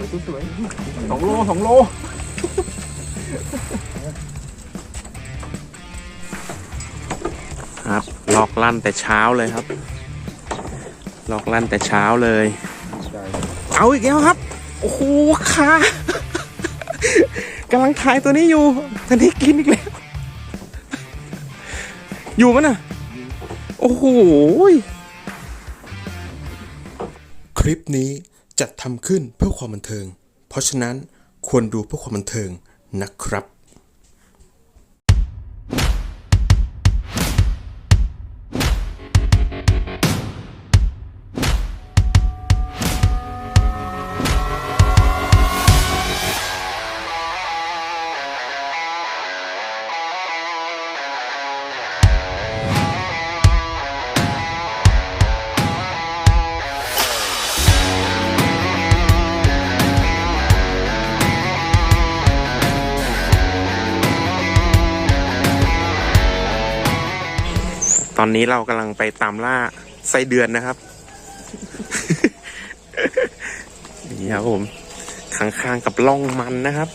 วยตัวสวยสองโลสองโลครับลอกลั่นแต่เช้าเลยครับ ลอกลั่นแต่เช้าเลย เอาอีกแล้วครับ โอ้โหคากำลังถ่ายตัวนี้อยู่ทันทีกินอีกแล้ว อยู่มั้ยน่ะ โอ้โหคลิปนี้ จัดทำขึ้นเพื่อความบันเทิง เพราะฉะนั้นควรดูเพื่อความบันเทิงนะครับ อนนี้เรากำลังไปตามล่าไส้เดือนนะครับ นี่ครับผมข้างๆกับล่องมันนะครับ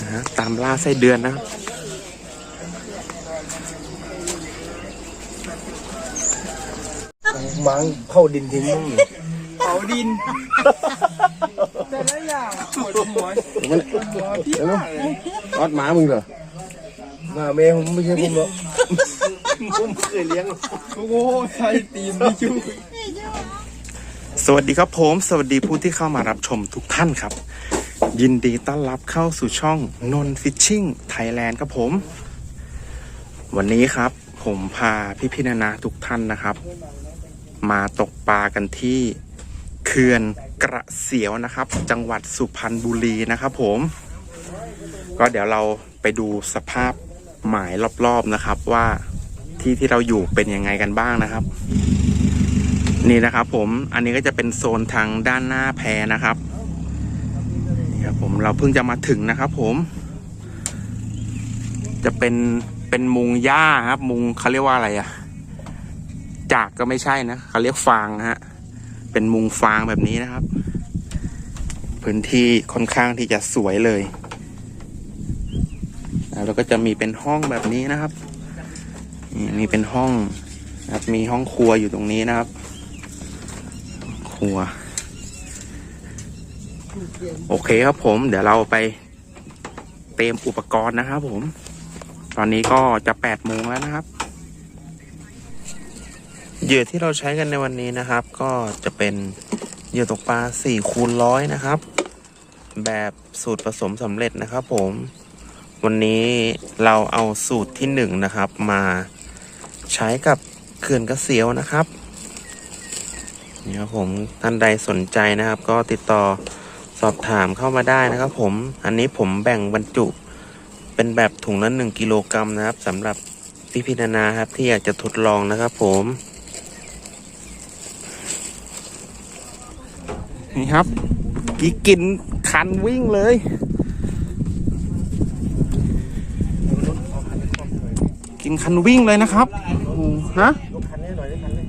นะฮะตามล่าไส้เดือนนะครับมังเข้าดินทิ้งมึงเผาดินแต่ละอย่างปวดหัวมันเดี๋ยวนะออดหมามึงเหรอมาเมย์ผมไม่ใช่ผมหรอก ผมเคยเลี้ยงโอ้โหใช่ตีมไม่ช่วยสวัสดีครับผม สวัสดีผู้ที่เข้ามารับชมทุกท่านครับ ยินดีต้อนรับเข้าสู่ช่องนนฟิชชิ่งไทยแลนด์ครับผม วันนี้ครับ ผมพาพี่พี่ๆนานาทุกท่านนะครับ มาตกปลากันที่เขื่อนกระเสียวนะครับ จังหวัดสุพรรณบุรีนะครับ ผม ก็เดี๋ยวเราไปดูสภาพหมายรอบๆนะครับว่า ที่ที่เราอยู่เป็นยังไงกันบ้างนะครับ นี่นะครับผมอันนี้ก็จะเป็นโซนทางด้านหน้าแพนะครับนี่ครับผมเราเพิ่งจะมาถึงนะครับ ผม จะเป็นเป็นมุงหญ้าครับ มุงเขาเรียกว่าอะไรอะจากก็ไม่ใช่นะเขาเรียกฟางฮะเป็นมุงฟางแบบนี้นะครับ พื้นที่ค่อนข้างที่จะสวยเลยแล้วก็จะมีเป็นห้องแบบนี้นะครับ นี่มีเป็นห้องนะครับมีห้องครัวอยู่ตรงนี้นะครับ ครัว โอเคครับผม เดี๋ยวเราไปเตรียมอุปกรณ์นะครับผม ตอนนี้ก็จะแปดโมงแล้วนะครับ เหยื่อที่เราใช้กันในวันนี้นะครับ ก็จะเป็นเหยื่อตกปลาสี่คูณร้อยนะครับ แบบสูตรผสมสำเร็จนะครับ ผม วันนี้เราเอาสูตรที่หนึ่งนะครับมา ใช้กับเขื่อนกระเสียวนะครับนี่ครับผมท่านใดสนใจนะครับ ก็ติดต่อสอบถามเข้ามาได้นะครับ ผมอันนี้ผมแบ่งบรรจุเป็นแบบถุงละหนึ่งกิโลกรัมนะครับสำหรับพี่พินานาครับที่อยากจะทดลองนะครับ ผมนี่ครับกีกินคันวิ่งเลย กินคันวิ่งเลยนะครับฮะคันนี้หน่อยได้คันนี้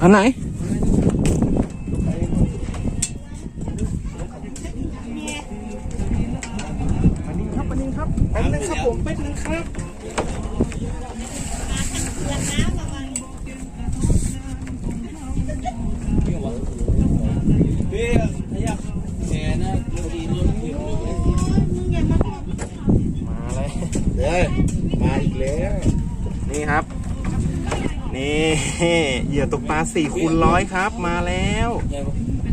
อันไหน สี่คูณร้อยครับ มาแล้ว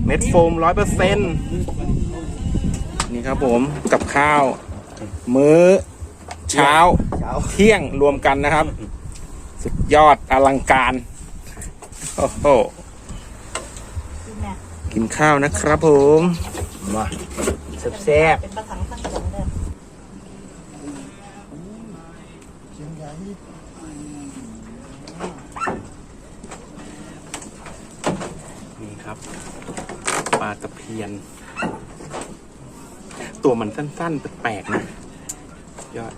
เม็ดโฟมร้อยเปอร์เซ็นต์นี่ครับผมกับข้าว มื้อ เช้า เที่ยงรวมกันนะครับ สุดยอดอลังการ โอ้โหกินข้าวนะครับผม มาแซ่บเนประสังสังสรรค์เด้อนี่ครับ ปลาตะเพียน ตัวมันสั้นๆแปลกๆนะยอด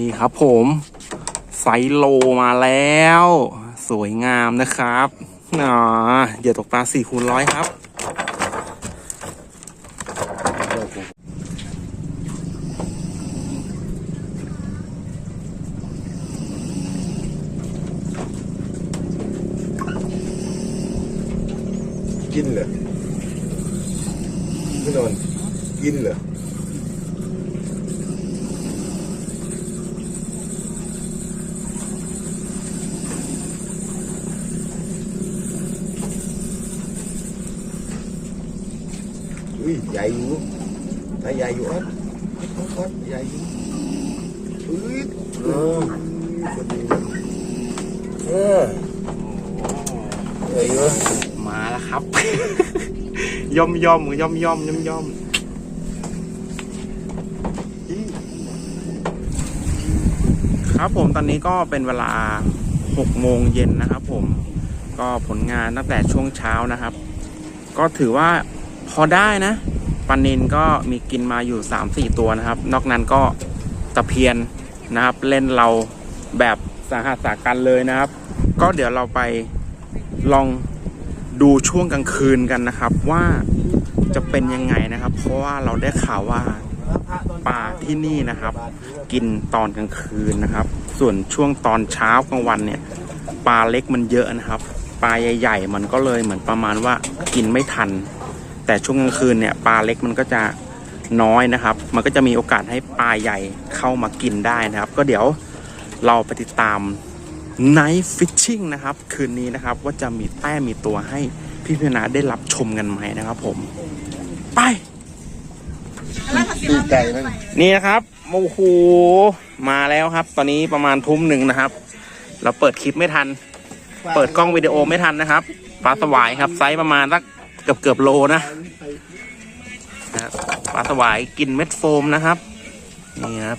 นี่ครับผมไซโลมาแล้ว สวยงามนะครับอ๋อเหยื่อตกปลา4คูณร้อยครับ กินเหรอพี่นอนกินเหรอ อุ้ยใหญ่อยู่ถ้าใหญ่อยู่ออดออดใหญ่อยู่อุ้ยเออเออใหญ่อยู่มาแล้วครับ ย่อมย่อมย่อมย่อมย่อมย่อมครับผมตอนนี้ก็เป็นเวลา 6 โมงเย็นนะครับผมก็ผลงานตั้งแต่ช่วงเช้านะครับ ก็ถือว่า พอได้นะปันนินก็มีกินมาอยู่ 3-4 ตัวนะครับ นอกนั้นก็ตะเพียนนะครับ เล่นเราแบบสาหัสสากันเลยนะครับ ก็เดี๋ยวเราไปลองดูช่วงกลางคืนกันนะครับ ว่าจะเป็นยังไงนะครับ เพราะว่าเราได้ข่าวว่าปลาที่นี่นะครับ กินตอนกลางคืนนะครับ ส่วนช่วงตอนเช้ากลางวันเนี่ยปลาเล็กมันเยอะนะครับ ปลาใหญ่ ๆ มันก็เลยเหมือนประมาณว่ากินไม่ทัน แต่ช่วงกลางคืนเนี่ยปลาเล็กมันก็จะน้อยนะครับ มันก็จะมีโอกาสให้ปลาใหญ่เข้ามากินได้นะครับ ก็เดี๋ยวเราไปติดตาม Night Fishing นะครับ คืนนี้นะครับว่าจะมีแต้มมีตัวให้พี่พินาได้รับชมกันไหมนะครับผม ไปตีไก่นั่นนี่นะครับโอ้โหมาแล้วครับ ตอนนี้ประมาณทุ่มหนึ่งนะครับ เราเปิดคลิปไม่ทัน เปิดกล้องวิดีโอไม่ทันนะครับปลาสวายครับไซส์ประมาณสัก กือบเกือบโลนะนะครับปลาสวายกินเม็ดโฟมนะครับ นี่ครับ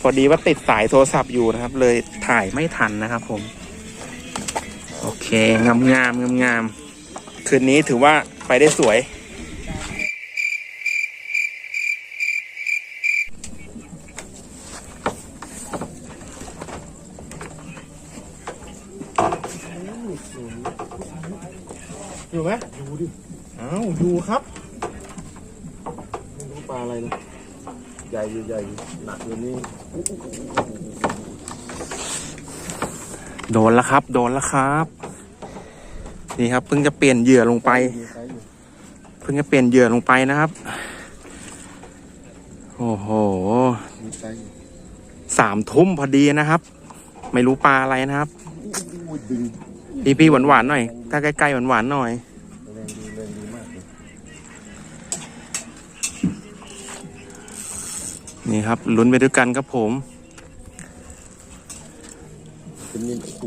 พอดีว่าติดสายโทรศัพท์อยู่นะครับ เลยถ่ายไม่ทันนะครับผม โอเค งามงามงามงามคืนนี้ถือว่าไปได้สวย อยู่ไหมดูดิอ้าวดูครับไม่รู้ปลาอะไรนะใหญ่อยู่ใหญ่อยู่หนักอยู่นี่โดนแล้วครับ โดนแล้วครับ นี่ครับเพิ่งจะเปลี่ยนเหยื่อลงไปมีไซส์อยู่เพิ่งจะเปลี่ยนเหยื่อลงไปนะครับ โอ้โหมีไซส์อยู่สามทุ่มพอดีนะครับ ไม่รู้ปลาอะไรนะครับอุ้ย พี่พี่หวานหวานๆหน่อย ถ้าใกล้ๆหวานหวานๆหน่อย แรงดีแรงดีมากเลยนี่ครับลุ้นไปด้วยกันครับผมเป็นนี่โอ้โห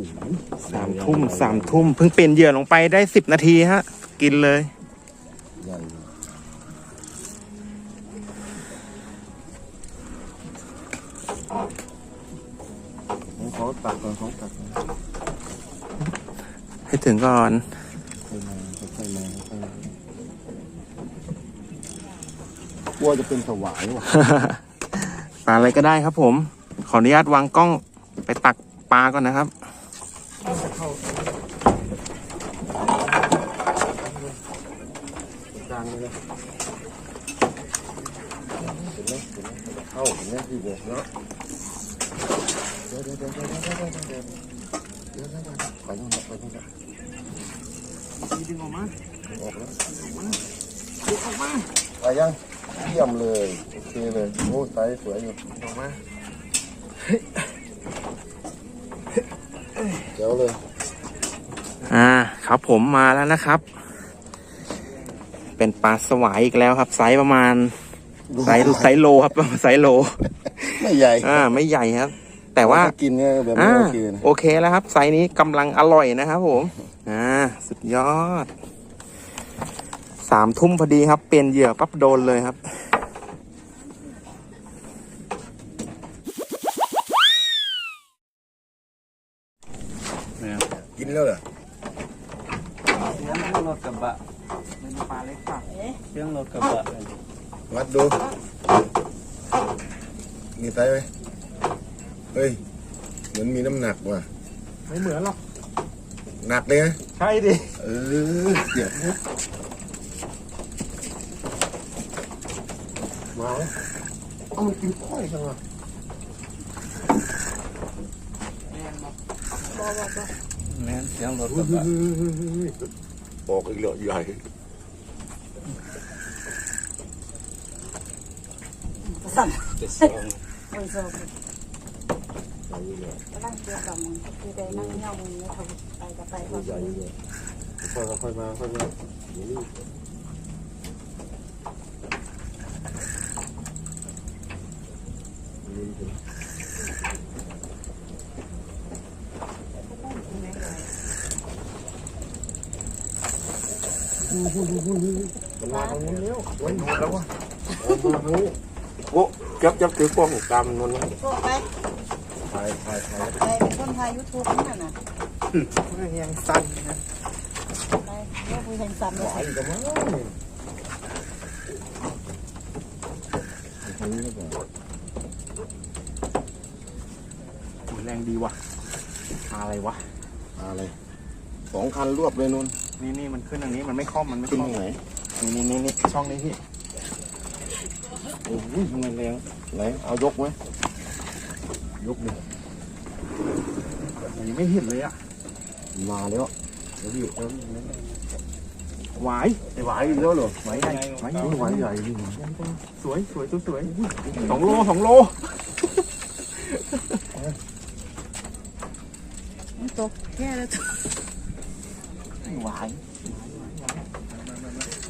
สามทุ่มสามทุ่มเพิ่งเปลี่ยนเหยื่อลงไปได้สิบนาทีฮะ กินเลย ก่อนค่อยมาค่อยมาค่อยมากลัวจะเป็นสวายว่ะปลาอะไรก็ได้ครับผม ขออนุญาตวางกล้องไปตักปลาก่อนนะครับกลางเลยนะเห็นไหมเห็นไหมเข้าเห็นไหมที่บอกเนาะ เดี๋ยวไปนู่นไปนู่นดึงออกมาออกแล้วออดึงออกมาไปยังเยี่ยมเลยโอเคเลยโอ้ไซส์สวยอยู่ออกมาเดี๋ยวเลยอ่าครับผมมาแล้วนะครับ เป็นปลาสวายอีกแล้วครับ ไซส์ประมาณไซส์ไซส์โลครับไซส์โล ไม่ใหญ่อ่าไม่ใหญ่ครับ แต่ว่าถ้กินเนี่ยแบบไม่อ่าโอเคนะโอเคแล้วครับ ไซส์นี้กำลังอร่อยนะครับผม อ่า สุดยอด สามทุ่มพอดีครับ เปลี่ยนเหยื่อปั๊บโดนเลยครับกินแล้วเหรอเสียงรถกระบะเป็นปลาเล็กป่ะเสียงรถกระบะวัดดูมีไตไหม เฮ้ย เหมือนมีน้ำหนักว่ะ ไม่เหมือนหรอก หนักเลยนะใช่ดิ เออเดี๋ยวนะมาแล้วเอามันกินค่อยกันว่ะแม่นเสียงรถเฮ้ยเฮ้ยเฮ้ยเฮ้ยเฮ้ยออกอีกแล้วใหญ่สั่นจะสอ งโอ้ยโซ่กำลังเกี่ยวกับมึงคือได้นั่งเงามึงแล้วเขาไปกับไปเขาใหญ่เลยค่อยๆค่อยมาค่อยๆมานี่ร้านไว้นอนแล้ววะออกมาหูโอ้จับจับถือกล้องตามนนอนนะพวกไป ถ่ายถ่ายถ่ายไปเป็นคนไทยยูทูบนั่นน่ะยังสั้นนะไปเรื่องคุยแห่งสันเลถ่ายยอีกแล้วมั้งทางนี้ก่อนโอ้ยแรงดีว่ะอะไรวะ อะไรสองคันรวบเลยนนนี่นี่มันขึ้นอันนี้มันไม่คล่อมมันไม่ขึ้นคล่อตรมงไหนนี่นี่นี่นี่ช่องนี้พี่โอ้ยทำไมแรงไหนเอายกไหม ยกดิยังไม่เห็นเลยอะมาแล้วเดี๋ยวพี่เดี๋ยวพี่หวายไอ้หวายอีกแล้วเหรอหวายใหญ่หวายใหญ่หวายใหญ่ดิสวยสวยสวยสวยสองโลสองโลมันตกแค่แล้วหวาย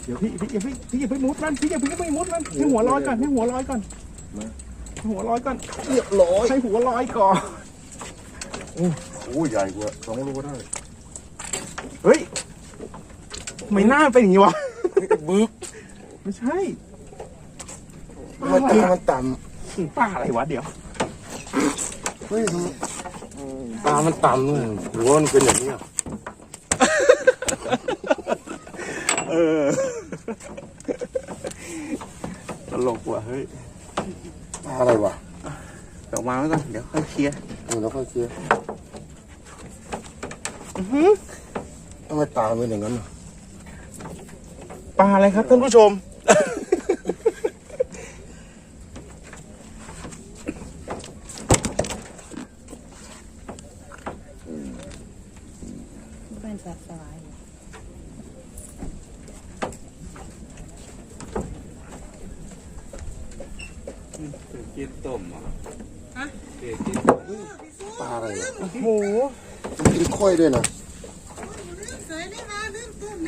เดี๋ยวพี่พี่อย่าพี่พี่อย่าไปมุดมันพี่อย่าพี่อย่าไปมุดมันให้หัวลอยก่อนให้หัวลอยก่อนให้หัวลอยก่อนเรียบร้อย ให้หัวลอยก่อนโอ้ยใหญ่กว่าสองโลได้ เฮ้ยไม่น่าเป็นอย่างนี้วะบึกไม่ใช่มันตามันต่ป้าอะไรวะเดี๋ยวำเฮ้ยตามันต่ำเลยหรือว่ามันเป็นอย่างนี้อะเออตลกว่ะเฮ้ยตา อะไรวะเดี๋ยววางไว้ก่อน เดี๋ยวค่อยเคลียร์เออแล้วค่อยเคลียร์ทำไมตาเป็นอย่างนั้นอะปลาอะไรครับท่านผู้ชม เป็นสัตว์สลาย กิน ต้มอะเด็กกินตาอะไรอะโอ้โหมันกินค่อยด้วยนะ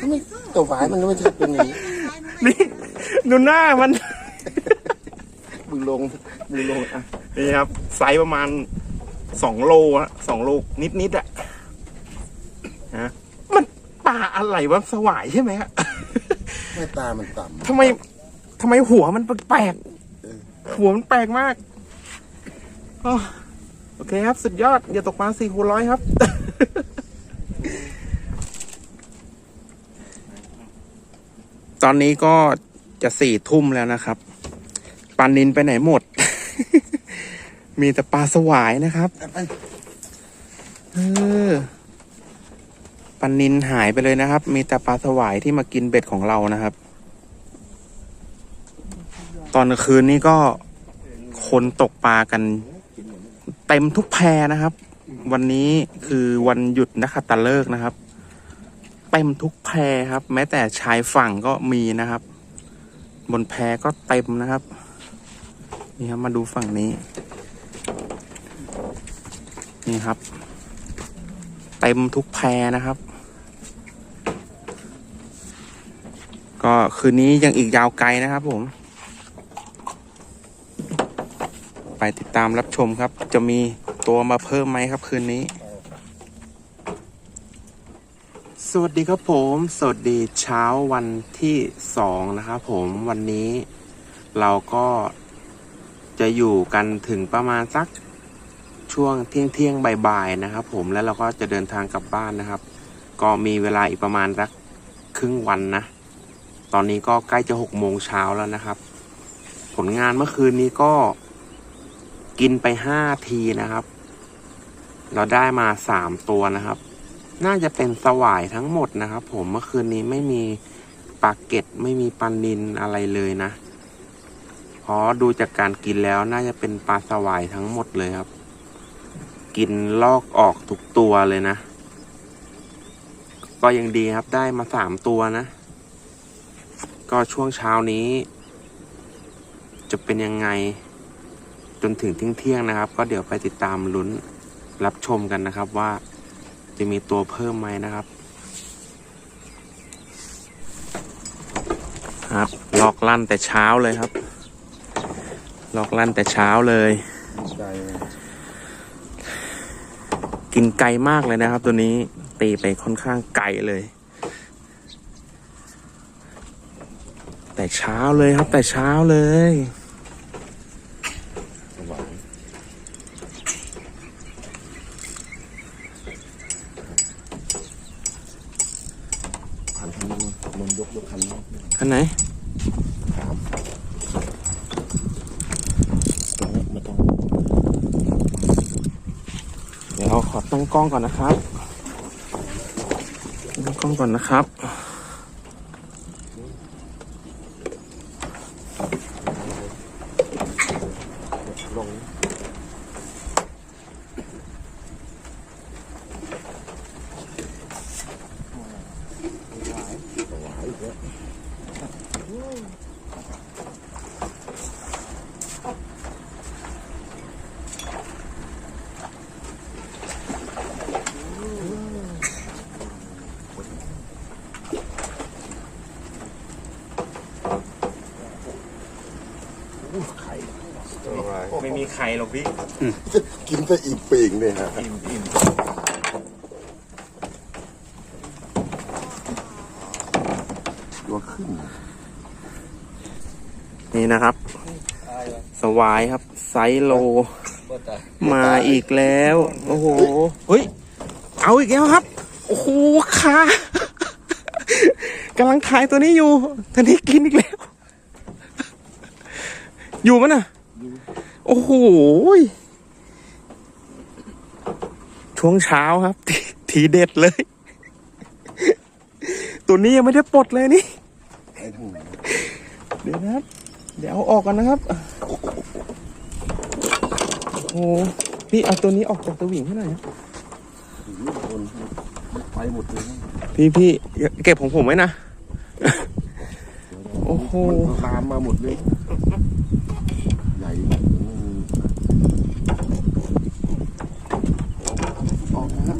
ทำไมตัวฝายมันไม่ใช่เป็นอย่างนี้นี่ดูหน้ามันมึงลงมึงลงอะนี่ครับ ไซส์ประมาณสองโลอะสองโลนิดนิดๆอะฮะมันปลาอะไรวะสวายใช่ไหมฮะไม่ตามันต่ำทำไมทำไมหัวมันแปลกๆหัวมันแปลกมากอ้อ โอเคครับ สุดยอด อย่าตกปลาสี่คูร้อยครับ ตอนนี้ก็จะสี่ทุ่มแล้วนะครับปลานินไปไหนหมด มีแต่ปลาสวายนะครับปเออปลานินหายไปเลยนะครับ มีแต่ปลาสวายที่มากินเบ็ดของเรานะครับ ตอนกลางคืนนี้ก็คนตกปลากัน เต็มทุกแพนะครับ วันนี้คือวันหยุดนักขัตฤกษ์นะครับ เต็มทุกแพครับ แม้แต่ชายฝั่งก็มีนะครับ บนแพก็เต็มนะครับ นี่ครับมาดูฝั่งนี้ นี่ครับ เต็มทุกแพนะครับ ก็คืนนี้ยังอีกยาวไกลนะครับผม ไปติดตามรับชมครับ จะมีตัวมาเพิ่มไหมครับคืนนี้ สวัสดีครับผม สวัสดีเช้าวันที่สองนะครับผมวันนี้เราก็จะอยู่กันถึงประมาณสักช่วงเที่ยงเที่ยงบ่ายๆนะครับ ผมแล้วเราก็จะเดินทางกลับบ้านนะครับ ก็มีเวลาอีกประมาณสักครึ่งวันนะ ตอนนี้ก็ใกล้จะหกโมงเช้าแล้วนะครับ ผลงานเมื่อคืนนี้ก็ กินไปห้าทีนะครับ เราได้มาสามตัวนะครับ น่าจะเป็นสวายทั้งหมดนะครับ ผมเมื่อคืนนี้ไม่มีปลาเก็ดไม่มีปลานินอะไรเลยนะเพราะดูจากการกินแล้วน่าจะเป็นปลาสวายทั้งหมดเลยครับ กินลอกออกทุกตัวเลยนะ ก็ยังดีครับได้มาสามตัวนะ ก็ช่วงเช้านี้ จะเป็นยังไง จนถึงเที่ยงๆนะครับ ก็เดี๋ยวไปติดตามลุ้นรับชมกันนะครับว่าจะมีตัวเพิ่มไหมนะครับครับลอกลั่นแต่เช้าเลยครับ ลอกลั่นแต่เช้าเลย กินไกลมากเลยนะครับ ตัวนี้ตีไปค่อนข้างไกลเลย แต่เช้าเลยครับแต่เช้าเลย สวายขันคันนี้มันยกยกคันนี้ อันไหน สามตรงนี้ไม่ต้อง เดี๋ยวเราขอตั้งก ล้องก่อนนะครับกล้องก่อนนะครับ ลงสวายอีกแล้ว ไข่ ไม่มีใครหรอกพี่ กินซะอิ่มปีกเนี่ยฮะ ตัวขึ้น นี่นะครับ สวายครับ ไซส์โล มาอีกแล้ว โอ้โหเฮ้ย เอาอีกแล้วครับ โอ้โหคากำลังถ่ายตัวนี้อยู่ตัวนี้กินอีกแล้ว อยู่มั้ยน่ะ โอ้โหช่วงเช้าครับ ทีทีเด็ดเลย ตัวนี้ยังไม่ได้ปลดเลยนี่ ไอ้ทั้งไหน เดี๋ยวนะครับ เดี๋ยวเอาออกกันนะครับ โอ้โหพี่เอาตัวนี้ออกจากตัวหวิงให้หน่อยนะคนไปหมดเลยนะพี่พี่เก็บของผมไว้นะ โอ้โหมันตามมาหมดเลย ใหญ่ออกนะครับ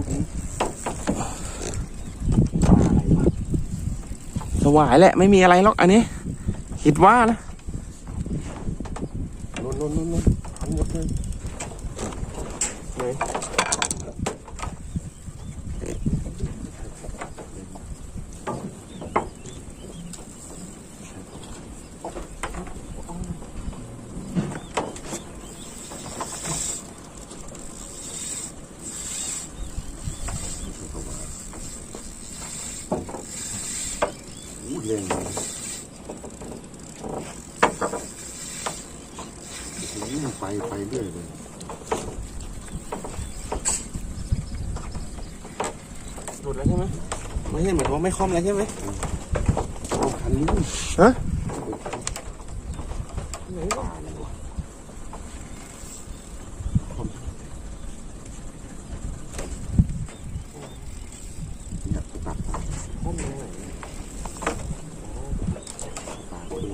สวายแหละ ไม่มีอะไรหรอกอันนี้ คิดว่านะ นนนนนนทันหมดเลยอู้ เร่งเลยโอ้โหไปไปเรื่อยเลยหลุดแล้วใช่ไหมไม่ใช่เหมือนว่าไม่คล่อมแล้วใช่ไหมเอาคันนี้ฮะ ป่าเลยวะเนี่ยตัดข้อมือไหนป่าดี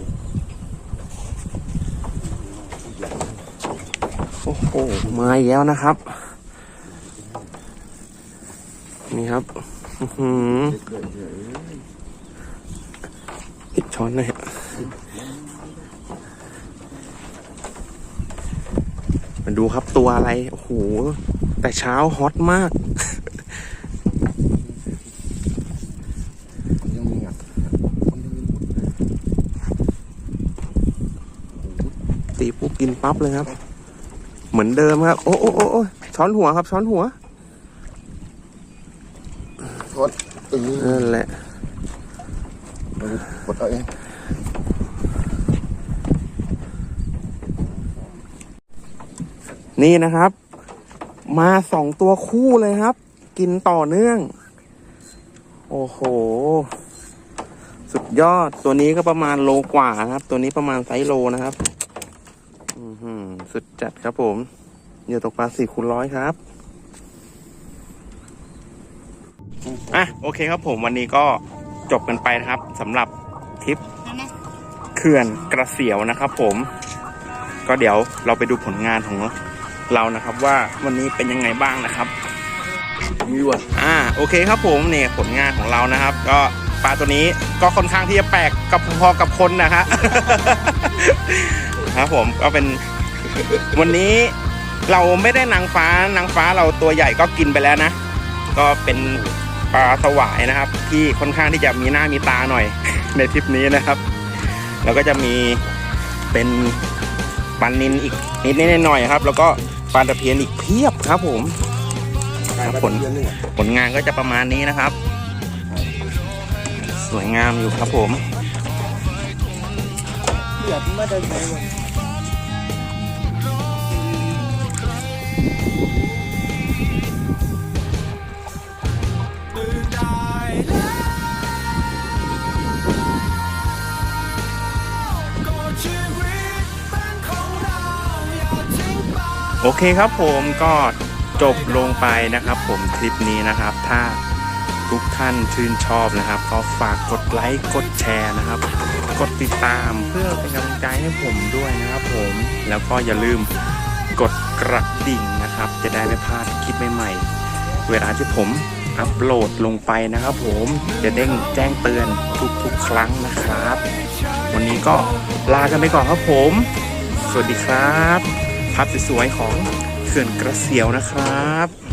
โอ้โห มา อีกแล้วนะครับ นี่ครับอีกช้อนหน่อยมาดูครับตัวอะไร โอ้โห แต่เช้าฮอตมากตีปุ๊บกินปั๊บเลยครับ เหมือนเดิมครับ โอ้โอ้โอ้ช้อนหัวครับ ช้อนหัวกดนั่นแหละกดเอาเองนี่นะครับ มาสองตัวคู่เลยครับ กินต่อเนื่อง โอ้โห สุดยอดตัวนี้ก็ประมาณโลกว่านะครับ ตัวนี้ประมาณไซส์โลนะครับ สุดจัดครับผมเหยื่อตกปลาสี่คูณร้อยครับ อะ โอเคครับผมวันนี้ก็จบกันไปนะครับสำหรับทริปเขื่อนกระเสียวนะครับผม ก็เดี๋ยวเราไปดูผลงานของเรานะครับว่าวันนี้เป็นยังไงบ้างนะครับมีว่ะอ่าโอเคครับผมเนี่ยผลงานของเรานะครับ ก็ปลาตัวนี้ก็ค่อนข้างที่จะแปลกกับพอๆกับคนนะฮะ ครับผมก็เป็นวันนี้เราไม่ได้นางฟ้านางฟ้าเราตัวใหญ่ก็กินไปแล้วนะ ก็เป็นปลาสวายนะครับ ที่ค่อนข้างที่จะมีหน้ามีตาหน่อย ในทริปนี้นะครับ แล้วก็จะมีเป็นปลานินอีกนิดๆหน่อยครับ แล้วก็ปลาตะเพียนอีกเพียบครับผมผลผลงานก็จะประมาณนี้นะครับ สวยงามอยู่ครับผมอยากมาได้ไหมว โอเคครับผมก็จบลงไปนะครับ ผมคลิปนี้นะครับ ถ้าทุกท่านชื่นชอบนะครับ ก็ฝากกดไลค์กดแชร์นะครับ กดติดตามเพื่อเป็นกำลังใจให้ผมด้วยนะครับ ผมแล้วก็อย่าลืมกดกระดิ่ง นะครับ จะได้ไม่พลาดคลิปใหม่ๆ เวลาที่ผมอัปโหลดลงไปนะครับผมจะเด้งแจ้งเตือนทุกๆ ครั้งนะครับ วันนี้ก็ลากันไปก่อนครับผม สวัสดีครับภาพสวยๆของเขื่อนกระเสียวนะครับ